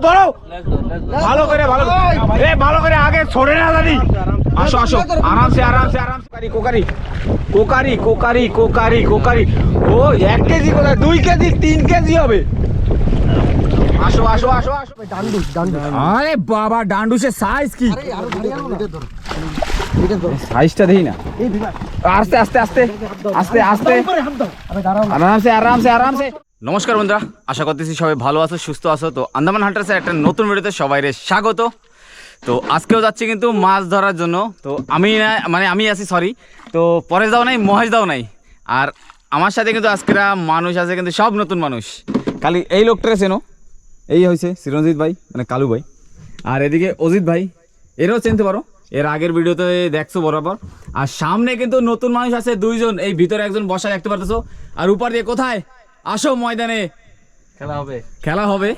ধরো ভালো করে ভালো এ ভালো করে আগে ছড়ে না দাদি আসো আসো আরামসে আরামসে আরামসে কোকারি কোকারি কোকারি কোকারি কোকারি ও এক কেজি কোথায় দুই কেজি তিন কেজি হবে আসো আসো আসো আসো। ডান্ডু ডান্ডু আরে বাবা ডান্ডুসের সাইজ কি? সাইজটা দেই না। আস্তে আস্তে আস্তে আস্তে আস্তে। আরামসে আরামসে আরামসে। নমস্কার বন্ধুরা আশা করতেছি সবাই ভালো আছো সুস্থ আছো। তো আন্দামান হান্টার্সের একটা নতুন ভিডিওতে সবাই স্বাগত। তো আজকেও যাচ্ছি কিন্তু মাছ ধরার জন্য। তো আমি না মানে আমি আছি সরি তো পরেশ দাও নাই মহেশ দাও নাই। আর আমার সাথে কিন্তু আজকেরা মানুষ আছে কিন্তু সব নতুন মানুষ। খালি এই লোকটারে চেনো। এই হয়েছে চিরঞ্জিত ভাই মানে কালু ভাই। আর এদিকে অজিত ভাই এরও চিনতে পারো এর আগের ভিডিওতে দেখছ বরাবর। আর সামনে কিন্তু নতুন মানুষ আছে দুইজন এই ভিতরে একজন বসা দেখতে পারতেছো। আর উপর দিয়ে কোথায়? আসো ময়দানে। খেলা হবে। খেলা হবে।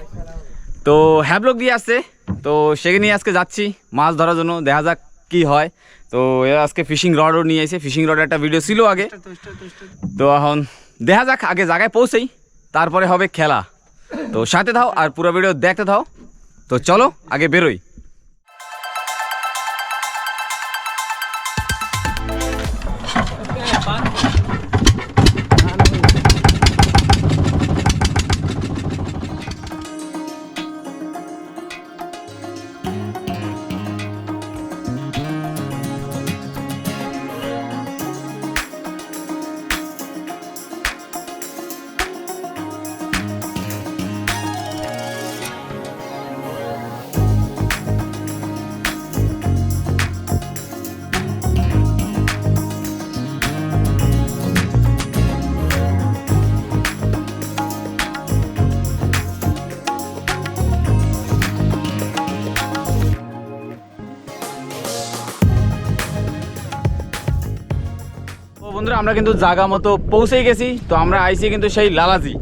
তো হ্যাবলক দিয়ে আসছে। তো সেখানে নিয়ে আজকে যাচ্ছি মাছ ধরার জন্য। দেখা যাক কি হয়। তো এরা আজকে ফিশিং রডও নিয়ে এসে ফিশিং রড একটা ভিডিও ছিল আগে। তো এখন দেখা যাক আগে জায়গায় পৌঁছেই। তারপরে হবে খেলা। তো সাথে থাও আর পুরো ভিডিও দেখতে থাও। তো চলো আগে বেরোই। আমরা কিন্তু জায়গা মতো পৌঁছেই গেছি। তো আমরা আইছি কিন্তু সেই লালাজি।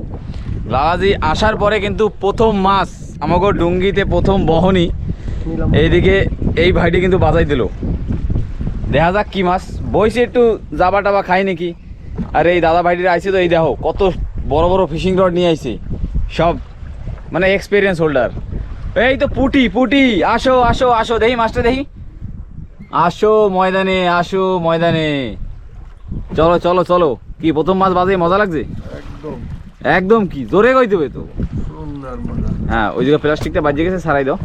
লালাজি আসার পরে কিন্তু প্রথম মাছ আমাকে ডুঙ্গিতে প্রথম বহনি। এইদিকে এই ভাইটি কিন্তু বাজাই দিল। দেখা যাক কি মাছ। বইছে একটু জাবা টাবা খাই নাকি। আর এই দাদা ভাইটির আইছে তো, এই দেখো, কত বড় বড় ফিশিং রড নিয়ে আইছে। সব মানে এক্সপিরিয়েন্স হোল্ডার এই তো পুটি পুটি, আসো আসো আসো, দেখি মাছটা দেখি। আসো ময়দানে আসো ময়দানে। চলো চলো চলো। কি প্রথম মাছ বাজে মজা লাগছে? একদম। একদম কি? জোরে কই দেবে তো। সুন্দর মজা। হ্যাঁ ওই জায়গায় প্লাস্টিকটা বাজিয়ে গেছে সারাই দাও।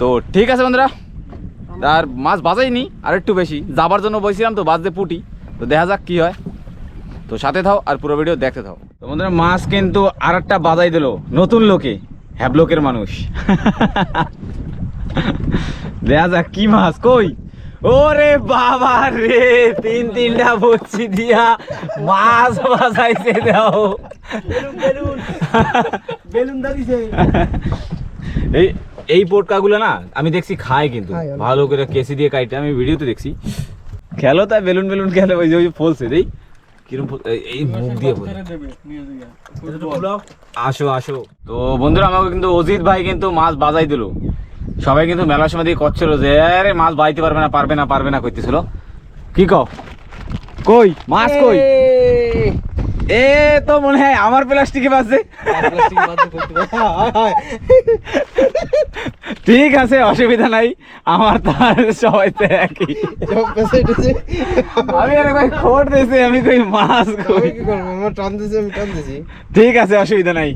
তো ঠিক আছে বন্ধুরা আর মাছ বাজাইনি আর একটু বেশি। যাবার জন্য বলছিলাম তো বাজতে পুটি। তো দেখা যাক কি হয়। তো সাথে থাও আর পুরো ভিডিও দেখতে থাও। তো বন্ধুরা মাছ কিন্তু আর একটা বাজাই দিল নতুন লোকে হ্যাবলোকের মানুষ। দেখা যাক কি মাছ কই? ওরে বাবা রে তিন তিনটা বচ্ছি দিয়া মাছ বাজাইছে দাও বেলুন দাঁড়িয়েছে এই এই পোটকাগুলো না আমি দেখছি খায় কিন্তু ভালো করে কেসি দিয়ে কাইটে আমি ভিডিওতে দেখছি। খেলো তাই বেলুন বেলুন খেলে ওই যে ওই ফলছে দেই। কিরম এই- মুখ দিয়ে আসো আসো। তো বন্ধুরা আমাকে কিন্তু অজিত ভাই কিন্তু মাছ বাজাই দিল। সবাই কিন্তু মেলার সময় দিয়ে করছিল যে আরে মাছ বাইতে পারবে না পারবে না পারবে না করতেছিল কি কও? কই? মাছ কই? এ তো মনে হয় আমার প্লাস্টিকে বাজছে। ঠিক আছে অসুবিধা নাই। আমার তার সবাই তো একই। আমি আর কই খোট দিয়েছি আমি কই মাছ কই? ঠিক আছে অসুবিধা নাই।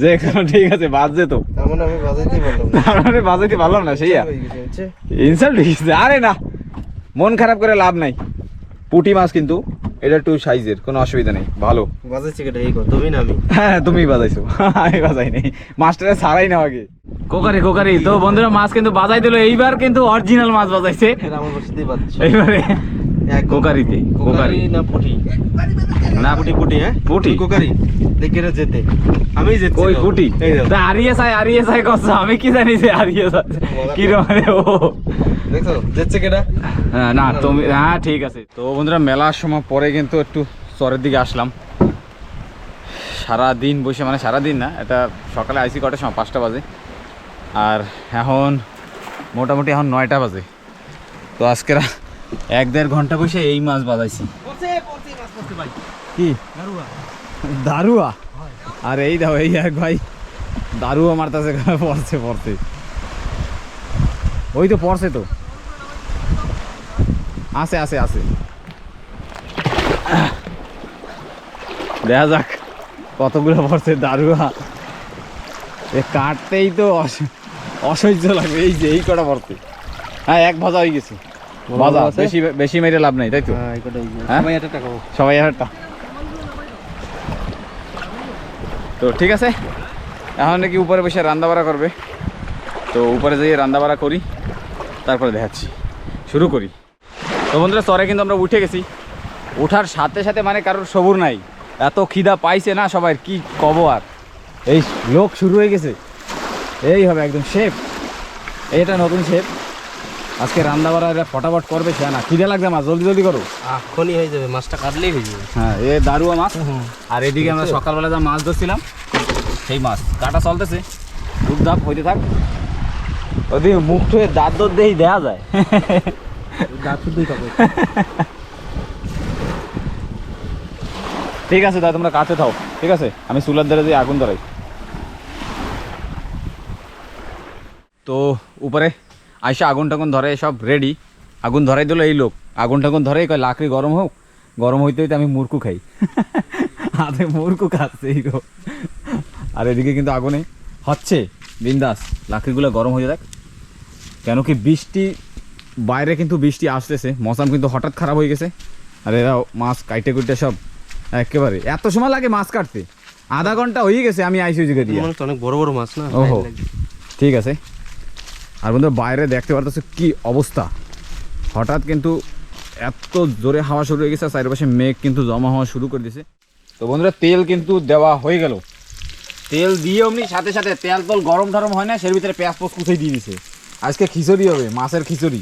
যে কোনো ঠিক আছে বাজছে তো। তার মানে বাজাইতে পারলাম না সেইয়া। ইনসাল্ট হয়েছে আরে না। মন খারাপ করে লাভ নাই। পুটি মাছ কিন্তু এটা একটু সাইজের কোনো অসুবিধা নেই ভালো। তুমি হ্যাঁ তুমি বাজাইছো আমি বাজাই নাই। মাস্টারে ছাড়াই না আগে। কোকারি কোকারি তো বন্ধুরা মাছ কিন্তু বাজাই দিল এইবার কিন্তু অরিজিনাল মাছ বাজাইছে। এইবারে কোকারিতে কোকারি। না পুটি? না পুটি পুটি হ্যাঁ? পুটি। কোকারি। দেখে যেতে। আমি যেতে কই পুটি। হারিয়ে চাই হারিয়ে চাই কস আমি কি জানি যে হারিয়ে চাই কি রকম ও। দেখছ? যেচ্ছে কেডা হ্যাঁ, না তুমি হ্যাঁ ঠিক আছে। তো বন্ধুরা মেলার সময় পরে কিন্তু একটু চরের দিকে আসলাম। সারা দিন বসে মানে সারা দিন না এটা সকালে আইসি কটার সময়? পাঁচটা বাজে। আর এখন মোটামুটি এখন নয়টা বাজে। তো আজকে রা- এক দেড় ঘণ্টা বসে এই মাছ বাজাইছি। কি? দারুয়া। আর এই দাও এই এক ভাই। দারুয়া মারতাছে পড়ছে পড়তে ওই তো পড়ছে তো। আছে আছে আছে। দেখা যাক কতগুলো পড়ছে দারুয়া। এ কাটতেই তো অস- অসহ্য লাগবে এই যে এই কটা পড়তে হ্যাঁ এক ভাজা হয়ে গেছে। আছে? বেশি বেশি মেরে লাভ নাই তাই তো? হ্যাঁ হ্যাঁ? সবাই টাকা তো ঠিক আছে এখন নাকি উপরে বসে রান্না বাড়া করবে। তো উপরে যেয়ে রান্না বাড়া করি তারপরে দেখাচ্ছি। শুরু করি। তো বন্ধুরা চরে কিন্তু আমরা উঠে গেছি। ওঠার সাথে সাথে মানে কারোর সবুর নাই। এত খিদা পাইছে না সবাই কি কব আর? এই লোক শুরু হয়ে গেছে। এই হবে একদম শেপ এটা নতুন শেপ আজকে রান্না বাড়া এরা ফটাফট করবে সে না খিদে লাগবে মাছ জলদি জলদি করো। এখনই হয়ে যাবে মাছটা কাটলেই হয়ে যাবে। হ্যাঁ এ দারুয়া মাছ। আর এদিকে আমরা সকালবেলা যা মাছ ধরছিলাম সেই মাছ। কাটা চলতেছে। ধূপ ধাপ হইতে থাক। ওদিকে মুখ টুয়ে দাঁত দর দেই দেয়া যায়। দাঁত শুধুই খাবে ঠিক আছে দাদা তোমরা কাছে থাও। ঠিক আছে? আমি চুলার ধারে দিয়ে আগুন ধরাই। তো উপরে আইসা আগুন টাগুন ধরে সব রেডি আগুন ধরাই দিল এই লোক। আগুন টাগুন ধরে কয় লাকড়ি গরম হোক গরম হইতে হইতে আমি মুরকু খাই। হাতে মুরকু খাচ্ছে এই আর এদিকে কিন্তু আগুনে হচ্ছে। বিন্দাস লাকড়িগুলো গরম হয়ে যাক। কেন কি বৃষ্টি বাইরে কিন্তু বৃষ্টি আসতেছে। মৌসাম কিন্তু হঠাৎ খারাপ হয়ে গেছে। আর এরা মাছ কাইটে কুইটে সব একেবারে এত সময় লাগে মাছ কাটতে। আধা ঘণ্টা হয়ে গেছে আমি আইসি জায়গা দিয়ে। অনেক বড় বড় মাছ না? ওহো ঠিক আছে। আর বন্ধু বাইরে দেখতে পারতেছে কি অবস্থা? হঠাৎ কিন্তু এত জোরে হাওয়া শুরু হয়ে গেছে আর চারিপাশে মেঘ কিন্তু জমা হওয়া শুরু করে দিয়েছে তো বন্ধুরা তেল কিন্তু দেওয়া হয়ে গেল। তেল দিয়ে অমনি সাথে সাথে তেল তল গরম টরম হয় না সের ভিতরে পেঁয়াজ পোস কুচাই দিয়ে দিছে। আজকে খিচুড়ি হবে মাছের খিচুড়ি।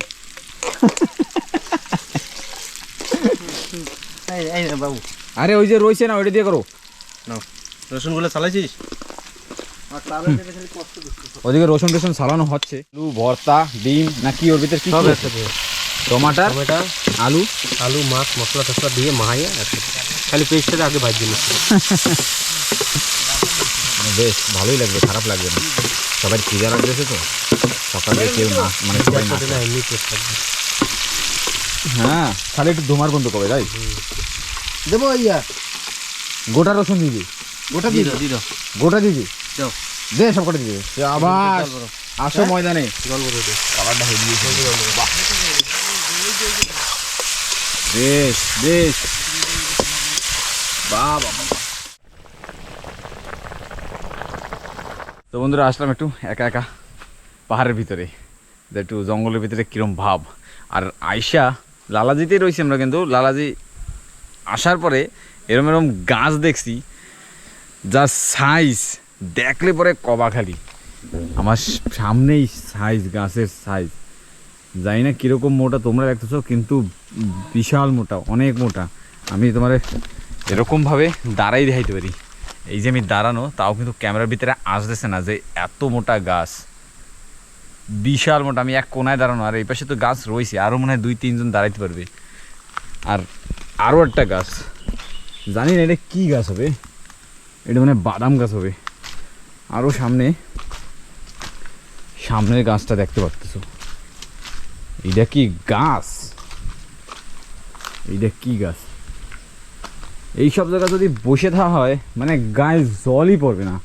বাবু। আরে ওই যে রয়েছে না ওইটা দিয়ে করো। নাও রসুনগুলো চালাইছিস? ওদিকে রসুন টসুন সালানো হচ্ছে। আলু ভর্তা ডিম না কি ওর ভিতরে কি টমাটার টমেটো আলু। আলু মাছ মশলা টসলা দিয়ে মাহাইয়া খালি পেস্টটা আগে ভাজি নিচ্ছি মানে বেশ ভালোই লাগবে খারাপ লাগবে না। সবাই খিদা লাগতেছে তো। সকালে কেউ না মানে সবাই না এমনি হ্যাঁ খালি একটু ধুমার বন্ধ করবে তাই? দেবো ইয়া। গোটা রসুন দিবি গোটা দাও গোটা দিবি দাও দে সব কটা দিবি আবার আসো ময়দানে। জল করে দে। কালারটা হয়ে গিয়েছে বেশ। তো বন্ধুরা আসলাম একটু একা একা পাহাড়ের ভিতরে। যে একটু জঙ্গলের ভিতরে কিরম ভাব। আর আয়সা লালাজিতেই রয়েছি আমরা কিন্তু। লালাজি আসার পরে এরম এরম গাছ দেখছি। যার সাইজ দেখলে পরে কবা খালি। আমার সামনেই সাইজ গাছের সাইজ জানি না কীরকম মোটা তোমরা দেখতেছো, কিন্তু বিশাল মোটা, অনেক মোটা। আমি তোমার এরকমভাবে দাঁড়াই দেখাইতে পারি। এই যে আমি দাঁড়ানো, তাও কিন্তু ক্যামেরার ভিতরে আসতেছে না যে এত মোটা গাছ। বিশাল মোটা, আমি এক কোনায় দাঁড়ানো, আর এই পাশে তো গাছ রয়েছে আরও মনে হয় দুই, তিনজন দাঁড়াইতে পারবে। আর আরও একটা গাছ। জানি না এটা কী গাছ হবে, এটা মানে বাদাম গাছ হবে। আরও সামনে, সামনের গাছটা দেখতে পাচ্ছ এইটা কি গাছ? এইটা কি গাছ? এই সব জায়গা যদি বসে থাকা হয় মানে গায়ে জলই পড়বে না।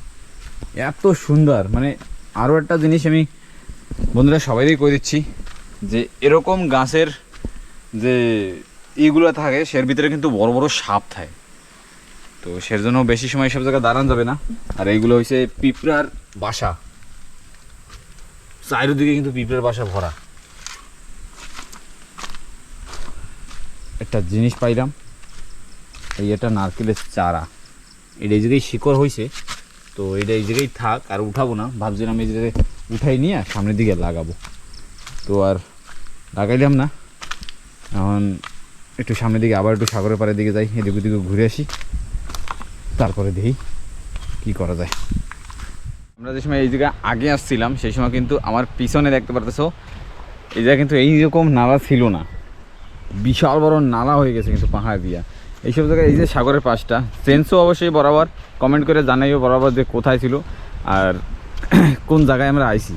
এত সুন্দর মানে আরও একটা জিনিস আমি বন্ধুরা সবাইকেই করে দিচ্ছি যে এরকম গাছের যে ইগুলো থাকে, সের ভিতরে কিন্তু বড় বড় সাপ থাকে। তো সের জন্য বেশি সময় সব জায়গায় দাঁড়ানো যাবে না। আর এইগুলো হচ্ছে পিঁপড়ার বাসা। চারিদিকে কিন্তু পিঁপড়ার বাসা ভরা। একটা জিনিস পাইলাম, এই এটা নারকেলের চারা। এটা এই জায়গায় শিকড় হয়েছে তো এটা এই জায়গায় থাক, আর উঠাবো না। ভাবছিলাম এই জায়গায় উঠাই নিয়ে সামনের দিকে লাগাবো। তো আর লাগাইলাম না। এখন একটু সামনের দিকে আবার একটু সাগরের পাড়ের দিকে যাই, এদিক ওদিকে ঘুরে আসি। তারপরে দেখি কি করা যায়। আমরা যে সময় এই জায়গায় আগে আসছিলাম, সেই সময় কিন্তু আমার পিছনে দেখতে পারতেছো, এই জায়গায় কিন্তু এইরকম নালা ছিল না। বিশাল বড় নালা হয়ে গেছে কিন্তু পাহাড় দিয়া। এইসব জায়গায় এই যে সাগরের পাশটা সেন্সও অবশ্যই বরাবর। কমেন্ট করে জানাইও বরাবর যে কোথায় ছিল আর কোন জায়গায় আমরা আইছি।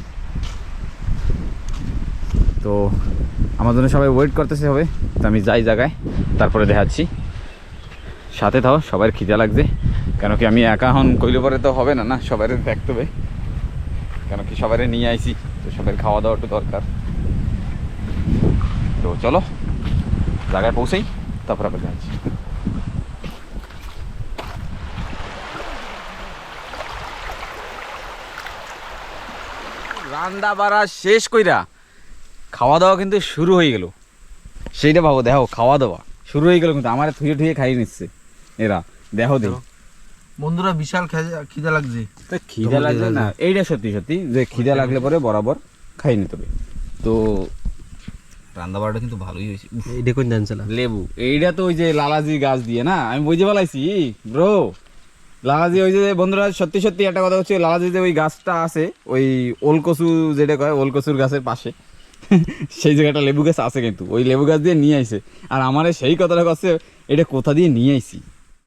তো আমার জন্য সবাই ওয়েট করতেছে হবে, তো আমি যাই জায়গায়, তারপরে দেখাচ্ছি। সাথে থাও, সবার খিদা লাগছে। কেন কি আমি একা হন কইলে পরে তো হবে না না সবাই দেখতে হবে। কেন কি সবাই নিয়ে আইছি, তো সবার খাওয়া দাওয়া একটু দরকার। তো চলো, জায়গায় পৌঁছেই তারপর আবার যাচ্ছি। রান্না বাড়া শেষ কইরা খাওয়া দাওয়া কিন্তু শুরু হয়ে গেল। সেইটা ভাবো, দেখো, খাওয়া দাওয়া। শুরু হয়ে গেল কিন্তু, আমার থুয়ে ঠুয়ে খাইয়ে নিচ্ছে। এরা দেখো দেখো বন্ধুরা বিশাল খিদা লাগছে। খিদা লাগলে না এইটা সত্যি সত্যি যে খিদা লাগলে পরে বরাবর খাই নিতে হবে। তো রান্না বাড়াটা কিন্তু ভালোই হয়েছে। উফ, এই দেখুন জানছিলাম লেবু এইটা তো ওই যে লালাজি গাছ দিয়ে না আমি পারলাইছি ব্রো লালাজি ওই যে বন্ধুরা সত্যি সত্যি একটা কথা হচ্ছে লালাজি যে ওই গাছটা আছে ওই ওলকসু যেটা কয় ওলকসুর গাছের পাশে সেই জায়গাটা লেবু গাছ আছে কিন্তু ওই লেবু গাছ দিয়ে নিয়ে আইছে। আর আমার সেই কথাটা কাছে এটা কোথা দিয়ে নিয়ে আইছি?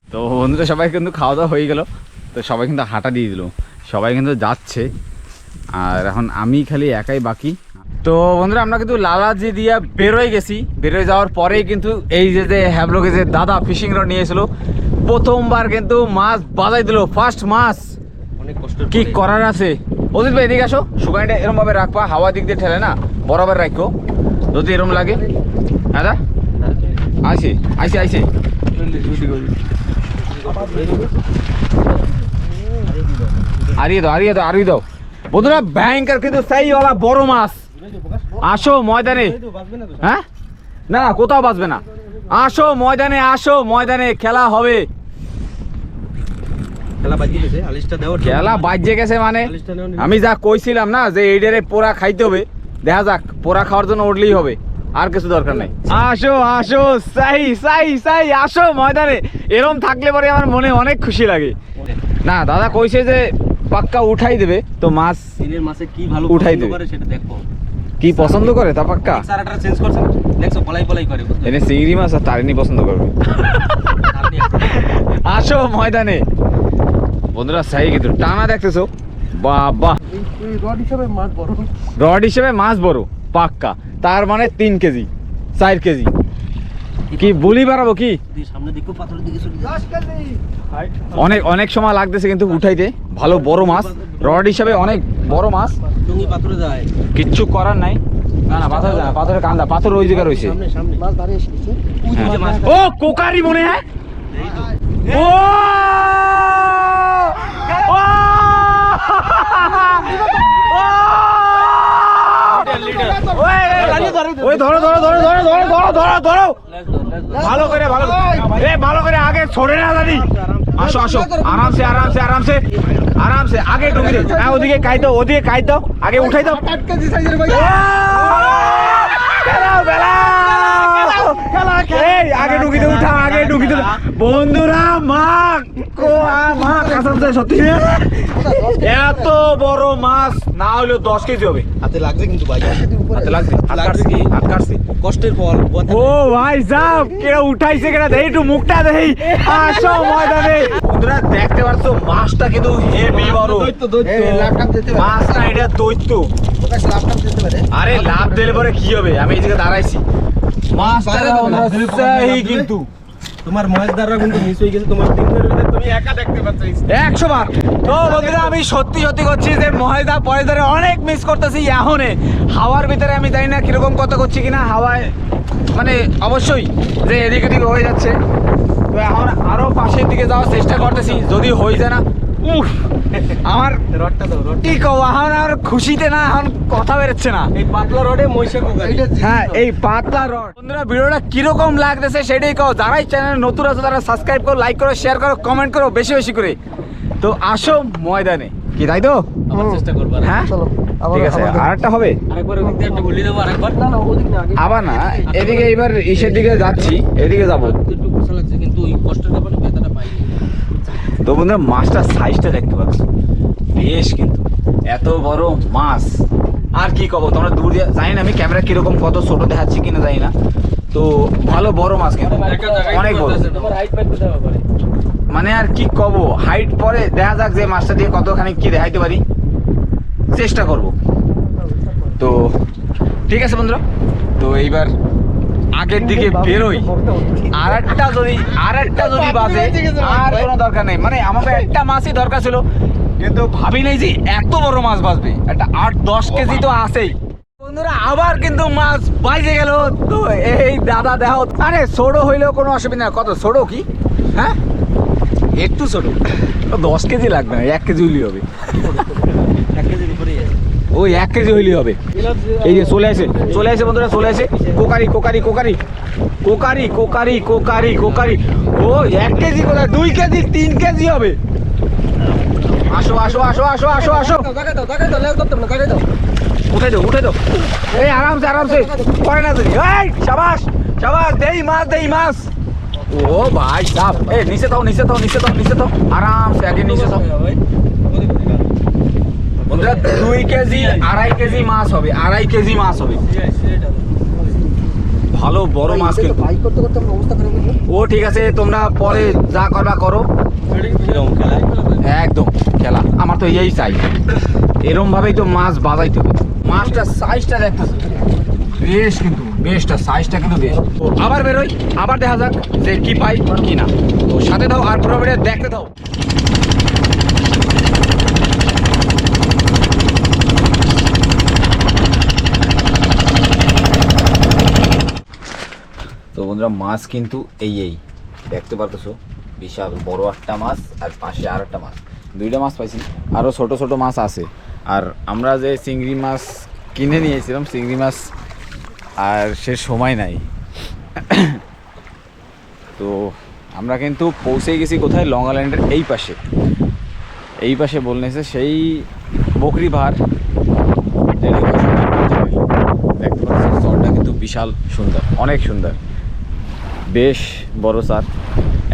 তো বন্ধুরা সবাই কিন্তু খাওয়া দাওয়া হয়ে গেল। তো সবাই কিন্তু হাঁটা দিয়ে দিল। সবাই কিন্তু যাচ্ছে। আর এখন আমি খালি একাই বাকি। তো বন্ধুরা আমরা কিন্তু লালাজি দিয়া বেরোয় গেছি। বেরোয় যাওয়ার পরেই কিন্তু এই যে যে হ্যাবলকে যে দাদা ফিশিং রড নিয়ে এসেছিল প্রথমবার কিন্তু মাছ বাজাই দিল ফার্স্ট মাছ। অনেক কষ্ট কি করার আছে? অজিত ভাই এদিকে আসো। সুগানিটা এরম ভাবে রাখবা হাওয়া দিক দিয়ে ঠেলে না। বরাবর রাখো। যদি এরম লাগে। হ্যাঁ দা আইসি আইসি আইসি। আরিয়ে দাও আরিয়ে দাও আরিয়ে দাও। বন্ধুরা ভয়ঙ্কর কিন্তু সেই ওলা বড় মাছ। আসো ময়দানে। হ্যাঁ? না না কোথাও বাঁচবে না। আসো ময়দানে আসো ময়দানে খেলা হবে। খেলা বাজি গেছে মানে। আমি যা কইছিলাম না যে এইটারে পোড়া খাইতে হবে দেখা যাক পোড়া খাওয়ার জন্য উঠলেই হবে। আর কিছু দরকার নাই। আসো আসো সাই সাই সাই আসো ময়দানে। এরম থাকলে পরে আমার মনে অনেক খুশি লাগে। না দাদা কইছে যে পাক্কা উঠাই দেবে তো মাছ সিলের মাছে কি ভালো উঠাই দেবে। সেটা দেখো। কি পছন্দ করে তা পাক্কা? সারাটা চেঞ্জ করছে দেখছ পলাই পলাই করে এনে চিংড়ি মাছ আর তারিনি পছন্দ করবে। আসো ময়দানে। বন্ধুরা সাই কিন্তু টানা দেখতেছো। বাবা রড হিসাবে মাছ বড়। রড হিসেবে মাছ বড় পাক্কা। তার মানে তিন কেজি চার কেজি। কি বলি বাড়াবো কি? তুই সামনে দিকেও পাথরের দিকে চলে যাস। অনেক অনেক সময় লাগতেছে কিন্তু উঠাইতে। ভালো বড় মাছ। রড হিসাবে অনেক বড় মাছ। টুঙ্গি পাথরে যায়। কিচ্ছু করার নাই। না না পাথর না। পাথরের কান্দা। পাথর ওই জায়গায় রয়েছে। সামনে সামনে। মাছ বাড়ি এসেছে। ও কোকারি মনে হয়? ও! ও! ওই, ওই ধরো ধরো ধরো ধরো ধরো ধরো ধরো ধরো ভালো করে ভালো এ ভালো করে আগে ছড়ে না দাদি আসো আসো আরামসে আরামসে আরামসে আরামসে আগে ঢুকি দে হ্যাঁ ওদিকে কাই দাও ওদিকে কাই দাও আগে উঠাই দাও। বেলা সাইজের ভাই খেলাও খেলাও এই আগে ঢুকি উঠা আগে ঢুকি বন্ধুরা মা মা কাসম সত্যি। এত বড় মাছ না হলেও দশ কেজি হবে। হাতে লাগছে কিন্তু ভাই। হাতে লাগছে হাত কাটছে কি হাত কাটছে। কষ্টের ফল ও ভাই সাহেব উঠাইছে দেই একটু মুখটা দেই। আসো ময়দানে। বন্ধুরা দেখতে পাচ্ছ মাছটা কিন্তু হেভি বড়। মাছটা এটা দৈত্য। আরে লাভ দিলে পরে কি হবে? আমি এই জায়গায় দাঁড়াইছি। কিন্তু। তোমার কিন্তু মিস হয়ে গেছে তোমার ভিতরে তুমি একা দেখতে পাচ্ছ একশো বার। তো বন্ধুরা আমি সত্যি সত্যি করছি যে অনেক মিস করতেছি এখনে হাওয়ার ভিতরে আমি জানি না কীরকম কথা করছি কিনা হাওয়ায় মানে অবশ্যই যে এদিক ওদিক হয়ে যাচ্ছে। তো এখন আরও পাশের দিকে যাওয়ার চেষ্টা করতেছি যদি হয়ে যায় না উফ আমার রডটা দাও রড কি আর খুশিতে না এখন কথা বেরোচ্ছে না। এই পাতলা রডে মহিষা হ্যাঁ এই পাতলা রড। বন্ধুরা ভিডিওটা কীরকম লাগতেছে সেটাই কও। যারাই চ্যানেল নতুন আছে তারা সাবস্ক্রাইব করো লাইক করো শেয়ার করো কমেন্ট করো বেশি বেশি করে। তো আসো ময়দানে। কি তাই তো? আমার চেষ্টা করবা হ্যাঁ? চলো ঠিক আছে আবার আর একটা হবে আবার না এদিকে এবার ইসের দিকে যাচ্ছি এদিকে যাব। একটু কিন্তু ওই কষ্টের ব্যাপারে ব্যথাটা পাইনি। তো বন্ধুরা মাছটার সাইজটা দেখতে পাচ্ছ। বেশ কিন্তু এত বড় মাছ। আর কি কব তোমরা দূর দিয়ে জানি না আমি ক্যামেরা কীরকম কত ছোট দেখাচ্ছি কিনা জানি না। তো ভালো বড় মাছ কিন্তু। অনেক বড়। মানে আর কি কব হাইট পরে দেখা যাক যে মাছটা দিয়ে কতখানি কি দেখাইতে পারি। চেষ্টা করব। তো ঠিক আছে বন্ধুরা। তো এইবার আগের দিকে বেরোই। আর একটা যদি আর একটা যদি বাজে আর কোনো দরকার নেই। মানে আমাকে একটা মাছই দরকার ছিল কিন্তু ভাবি নাই যে এত বড় মাছ বাজবে একটা আট দশ কেজি তো আছেই। বন্ধুরা আবার কিন্তু মাছ বাইজে গেল। তো এই দাদা দেখো আরে ছোটো হইলেও কোনো অসুবিধা না কত ছোটো কি? হ্যাঁ? একটু ছোট দশ কেজি লাগবে না এক কেজি হইলেই হবে। ওই এক কেজি হইলেই হবে। এই যে চলে আসে চলে আসে বন্ধুরা, চলে আসে। কোকারি কোকারি কোকারি। কোকারি কোকারি কোকারি কোকারি। ও এক কেজি কোথায়? দুই কেজি, তিন কেজি হবে। আসো আসো আসো আসো আসো আসো। উঠে দাও উঠে দাও। এই আরামসে আরামসে। পরে না তুমি এই, সাবাস সাবাস, দেই মাছ দেই মাছ। ও ভাই সাপ এ নিচে দাও নিচে দাও নিচে দাও নিচে দাও আরামসে, আগে নিচে দাও বন্ধুরা দুই কেজি আড়াই কেজি মাছ হবে আড়াই কেজি মাছ হবে। ভালো বড় মাছ কিন্তু। ভাই করতে করতে আমার অবস্থা খারাপ গেল। ও ঠিক আছে তোমরা পরে যা করবা করো। একদম খেলা। আমার তো এই চাই এরম ভাবেই তো মাছ বাজাইতে হবে। মাছটার সাইজটা দেখতেছো। বেশ কিন্তু বেশটা সাইজটা কিন্তু বেশ। আবার বেরোই আবার দেখা যাক যে কি পাই কি না। তো সাথে দাও আর পুরো দেখতে দাও তো বন্ধুরা, মাছ কিন্তু এই এই। দেখতে পারতেছো? বিশাল বড় একটা মাছ আর পাশে আর একটা মাছ। দুইটা মাছ পাইছি। আরও ছোট ছোট মাছ আছে। আর আমরা যে চিংড়ি মাছ কিনে নিয়েছিলাম, চিংড়ি মাছ আর সে সময় নাই। তো আমরা কিন্তু পৌঁছে গেছি কোথায়? লং আইল্যান্ডের এই পাশে। এই পাশে বলনেছে সেই বকরি ভার দেখতে পাচ্ছি, চরটা কিন্তু বিশাল সুন্দর, অনেক সুন্দর। বেশ বড় স্যার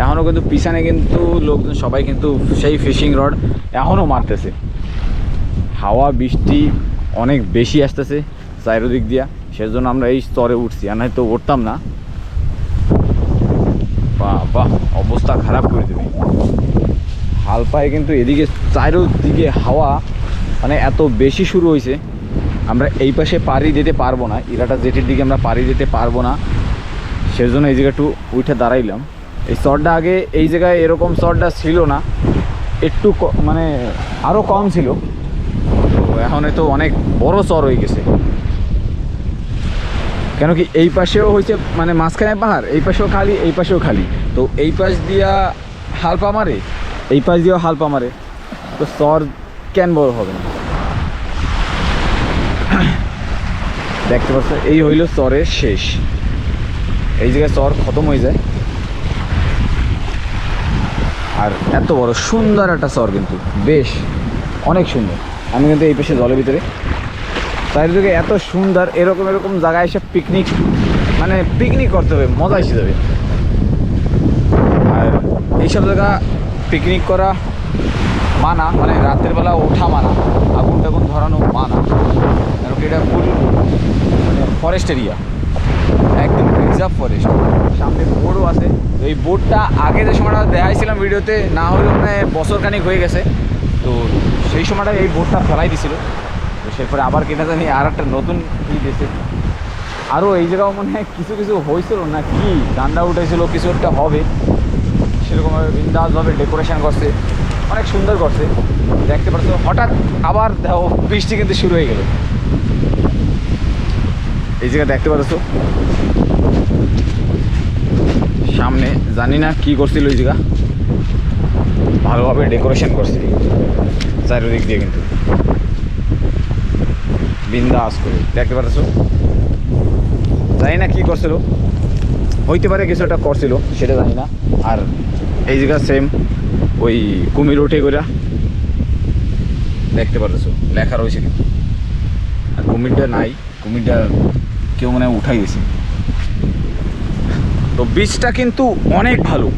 এখনও কিন্তু পিছনে কিন্তু লোকজন, সবাই কিন্তু সেই ফিশিং রড এখনও মারতেছে। হাওয়া, বৃষ্টি অনেক বেশি আসতেছে চারিদিক দিয়া, সেজন্য আমরা এই স্তরে উঠছি, আর নয়তো উঠতাম না। বাহ বাহ অবস্থা খারাপ করে দেবে। হাল পায়ে কিন্তু এদিকে চারিদিকে হাওয়া মানে এত বেশি শুরু হয়েছে আমরা এই পাশে পাড়ি দিতে পারব না, ইরাটা জেটির দিকে আমরা পাড়ি দিতে পারব না। সেজন্য এই জায়গা একটু উঠে দাঁড়াইলাম। এই চরটা আগে এই জায়গায় এরকম চরটা ছিল না, একটু মানে আরও কম ছিল। তো এখন তো অনেক বড় চর হয়ে গেছে। কেন কি এই পাশেও হয়েছে মানে মাঝখানে পাহাড়, এই পাশেও খালি, এই পাশেও খালি। তো এই পাশ দিয়া হালপা মারে, এই পাশ দিয়েও হালপা মারে। তো চর কেন বড় হবে না? দেখতে পাচ্ছ, এই হইল চরের শেষ। এই জায়গায় চর খতম হয়ে যায়। আর এত বড় সুন্দর একটা চর কিন্তু, বেশ, অনেক সুন্দর। আমি কিন্তু এই পাশে জলের ভিতরে। চারিদিকে এত সুন্দর, এরকম এরকম জায়গায় এসে পিকনিক মানে পিকনিক করতে হবে, মজা এসে যাবে। আর এইসব জায়গা পিকনিক করা মানা মানে রাতের বেলা ওঠা মানা, আগুন টাগুন ধরানো মানা। কারণ এটা ফুল মানে ফরেস্ট এরিয়া রিজার্ভ ফরেস্ট সামনে বোর্ডও আছে। এই বোর্ডটা আগে যে সময়টা দেখাইছিলাম ভিডিওতে, না হলেও মানে বছর খানিক হয়ে গেছে। তো সেই সময়টা এই বোর্ডটা ফেলাই দিছিল। তো সেরপরে আবার কেনা জানি আর একটা নতুন ই দিয়েছে আরও এই জায়গাও মনে হয় কিছু কিছু হয়েছিল না কি? ঠান্ডা উঠেছিল, কিছু একটা হবে। সেরকমভাবে বিন্দাসভাবে ডেকোরেশন করছে। অনেক সুন্দর করছে। দেখতে পাচ্ছ, হঠাৎ আবার দেখো, বৃষ্টি কিন্তু শুরু হয়ে গেল। এই জায়গা দেখতে পাচ্ছ। সামনে জানি না কি করছিল ওই জায়গা। ভালোভাবে ডেকোরেশন করছে চারিদিক দিয়ে কিন্তু। বিন্দাস করে। দেখতে পাচ্ছ জানি না কি করছিল। হইতে পারে কিছু একটা করছিল, সেটা জানি না। আর এই জায়গা সেম ওই কুমির উঠে করে দেখতে পারতেছো? লেখা রয়েছে কিন্তু। আর কুমিরটা নাই। কুমিরটা কেউ মানে উঠাই গেছে তো বীজটা কিন্তু অনেক ভালো।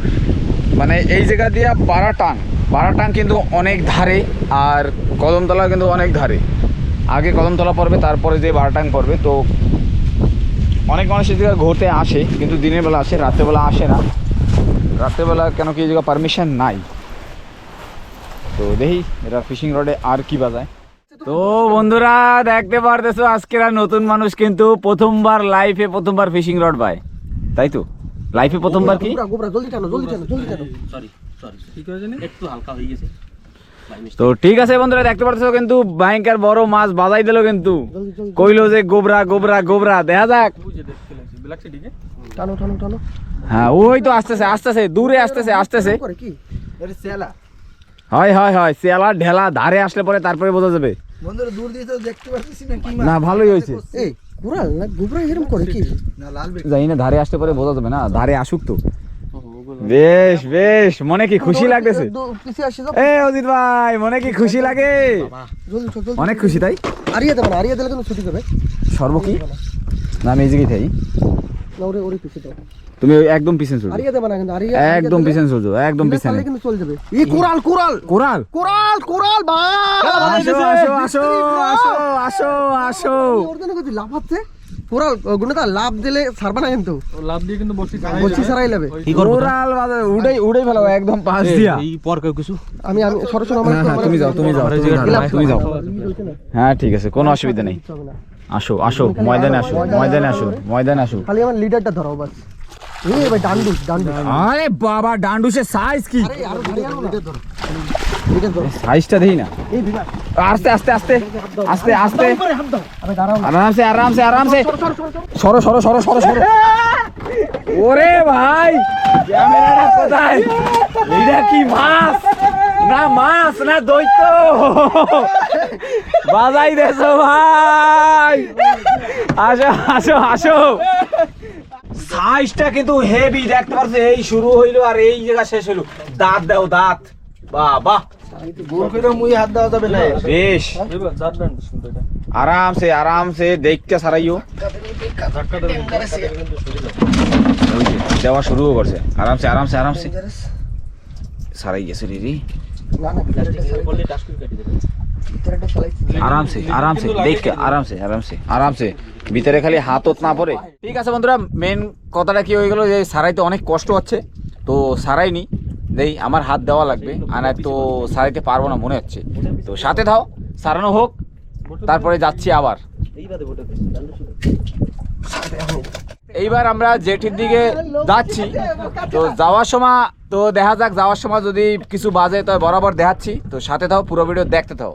মানে এই জায়গা দিয়ে পাড়া টান। বারাটাং কিন্তু অনেক ধারে আর কদমতলা কিন্তু অনেক ধারে। আগে কদমতলা পড়বে, তারপরে যে বারাটাং পড়বে। তো অনেক মানুষ এই জায়গায় ঘুরতে আসে, কিন্তু দিনের বেলা আসে রাত্রেবেলা আসে না। রাত্রেবেলা কেন কি এই জায়গা পারমিশন নাই? তো দেখি, এরা ফিশিং রডে আর কি বাজায়। তো বন্ধুরা, দেখতে পারতেছো, আজকের নতুন মানুষ কিন্তু প্রথমবার লাইফে প্রথমবার ফিশিং রড পায়। তাই তো? লাইফে প্রথমবার কি? গোবরা গোবরা জলদি টানো জলদি টানো জলদি টানো। সরি সরি কি করে একটু হালকা হয়ে গেছে। তো ঠিক আছে বন্ধুরা দেখতে পাচ্ছ কিন্তু ভয়ঙ্কর বড় মাছ বাজাই দিল কিন্তু। কইলো যে গোবরা গোবরা গোবরা দেখা যাক। ব্ল্যাকসি ঠিক আছে টানো টানো টানো। হ্যাঁ ওই তো আসতেছে আসতেছে দূরে আসতেছে আসতেছে। করে কি? এটা সেলা হয় হয় হয় শিয়ালা ঢেলা ধারে আসলে পরে তারপরে বোঝা যাবে। বন্ধুরা দূর দিয়ে তো দেখতে পাচ্ছিস না কি না ভালোই হয়েছে। এই না গোবরা এরকম করে কি? জানি না ধারে আসতে পারে বোঝা যাবে না ধারে আসুক তো। বেশ বেশ মনে কি খুশি লাগতেছে? এ অজিত ভাই মনে কি খুশি লাগে? অনেক খুশি তাই? আরিয়া দেবে না আরিয়া দিলে কিন্তু ছুটি দেবে। সর্ব কি? না আমি এই জায়গায় থাই না ওরে ওরে পিছে দাও। তুমি একদম পিছনে চলছো আরিয়া দেবে কিন্তু আরিয়া একদম পিছনে চলছো একদম পিছনে। কিন্তু চল যাবে। এই coral coral coral coral coral ভাই! আসো আসো আসো আসো আসো আসো ওর কত লাভ কোরাল গুণটা লাভ দিলে ছাড়বে না কিন্তু। লাভ দিয়ে কিন্তু বসি বলছি ছাড়াই যাবে কোরাল বাজার উড়াই উড়াই ফেলো একদম পাশ দিয়া। এই পর কেউ কিছু? আমি আমি সরাসরি আমার হ্যাঁ হ্যাঁ তুমি যাও তুমি যাও তুমি যাও, হ্যাঁ ঠিক আছে কোনো অসুবিধা নেই। আসো আসো ময়দানে আসো ময়দানে আসো ময়দানে আসো। খালি আমার লিডারটা ধরো বাস। ডান্ডুস ডান্ডুস। আরে বাবা ডান্ডুসের সাইজ কি? সাইজটা দেখি না। আস্তে আস্তে আস্তে আস্তে আস্তে। আরামসে আরামসে আরামসে। সরো সরো সরো সরো। সরো ওরে ভাই ক্যামেরাটা কোথায়? এটা কি মাছ? না মাছ না দৈত্য। বাজাই দেছো ভাই। আসো আসো আসো। সাইজটা কিন্তু হেভি দেখতে পাচ্ছ এই শুরু হইল আর এই জায়গা শেষ হইল। দাঁত দাও, দাঁত। দেওয়া বেশ। আরামসে আরামসে দেখতে সারাইও। দেওয়া শুরু করছে। আরামসে আরামসে আরামসে। সারাই গেছে রে। আরামসে আরামসে দেখ আরামসে আরামসে আরামসে। ভিতরে খালি হাত ওত না পড়ে। ঠিক আছে বন্ধুরা মেন কথাটা কি হয়ে গেল যে সারাইতে অনেক কষ্ট হচ্ছে। তো সারাইনি দেই আমার হাত দেওয়া লাগবে। আর তো সারাইতে পারব না মনে হচ্ছে। তো সাথে দাও সারানো হোক তারপরে যাচ্ছি আবার। এইবার আমরা জেঠির দিকে যাচ্ছি। তো যাওয়ার সময় তো দেখা যাক যাওয়ার সময় যদি কিছু বাজে তো বরাবর দেখাচ্ছি। তো সাথে থাও পুরো ভিডিও দেখতে থাও।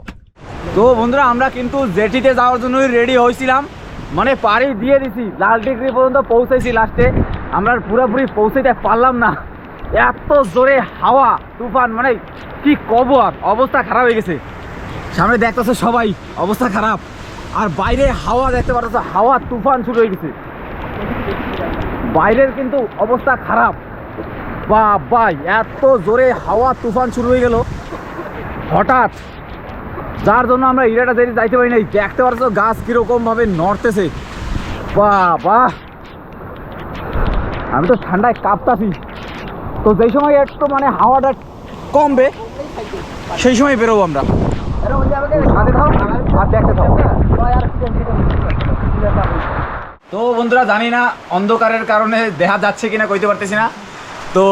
তো বন্ধুরা, আমরা কিন্তু জেঠিতে যাওয়ার জন্যই রেডি হয়েছিলাম। মানে পাড়ি দিয়ে দিছি। লাল ডিগ্রি পর্যন্ত পৌঁছেছি লাস্টে আমরা পুরোপুরি পৌঁছাইতে পারলাম না। এত জোরে হাওয়া, তুফান মানে কি কব আর? অবস্থা খারাপ হয়ে গেছে। সামনে দেখতেছে সবাই, অবস্থা খারাপ। আর বাইরে হাওয়া দেখতে পারতেছে, হাওয়া, তুফান শুরু হয়ে গেছে। বাইরের কিন্তু অবস্থা খারাপ। বা বাই এত জোরে হাওয়া, তুফান শুরু হয়ে গেল। হঠাৎ যার জন্য আমরা ইরাটা দেরি যাইতে পারি নাই। দেখতে পারছ গাছ কীরকম ভাবে নড়তেছে। বাহ বাহ আমি তো ঠান্ডায় কাঁপতাছি। তো যেই সময় একটু মানে হাওয়াটা কমবে, সেই সময় বেরোবো আমরা। তো বন্ধুরা, জানি না অন্ধকারের কারণে দেখা যাচ্ছে কিনা, কইতে পারতেছি না। তো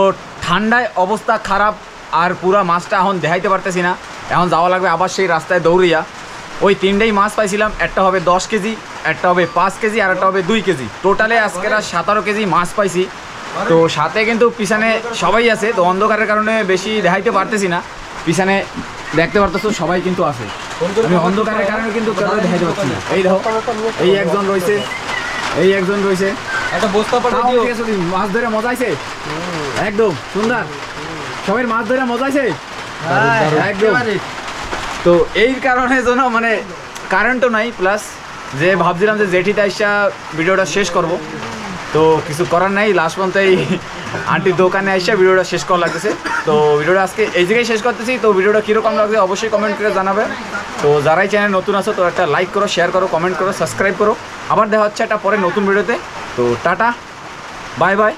ঠান্ডায় অবস্থা খারাপ, আর পুরা মাছটা এখন দেখাইতে পারতেছি না। এখন যাওয়া লাগবে আবার সেই রাস্তায় দৌড়িয়া। ওই তিনটেই মাছ পাইছিলাম একটা হবে দশ কেজি একটা হবে পাঁচ কেজি আর একটা হবে দুই কেজি। টোটালে আজকের আর সতেরো কেজি মাছ পাইছি। তো সাথে কিন্তু পিছনে সবাই আছে তো অন্ধকারের কারণে বেশি দেখাইতে পারতেছি না। পিছনে দেখতে পারতেছো সবাই কিন্তু আছে। আমি অন্ধকারের কারণে কিন্তু দেখাইতে পারছি না। এই দেখো এই একজন রয়েছে এই একজন রয়েছে। একটা বস্তা মাছ ধরে মজা আইছে? একদম সুন্দর। সবাই মাছ ধরে মজা আইছে? একদম তো এই কারণে জন্য মানে কারেন্টও নাই প্লাস যে ভাবছিলাম যে জেঠিতে আইসা ভিডিওটা শেষ করব। তো কিছু করার নাই লাস্ট পর্যন্ত এই আন্টির দোকানে আইসা ভিডিওটা শেষ করা লাগতেছে। তো ভিডিওটা আজকে এই জায়গায় শেষ করতেছি। তো ভিডিওটা কীরকম লাগছে অবশ্যই কমেন্ট করে জানাবে। তো যারাই চ্যানেল নতুন আছো তো একটা লাইক করো শেয়ার করো কমেন্ট করো সাবস্ক্রাইব করো। আবার দেখা হচ্ছে একটা পরে নতুন ভিডিওতে। তো টাটা বাই বাই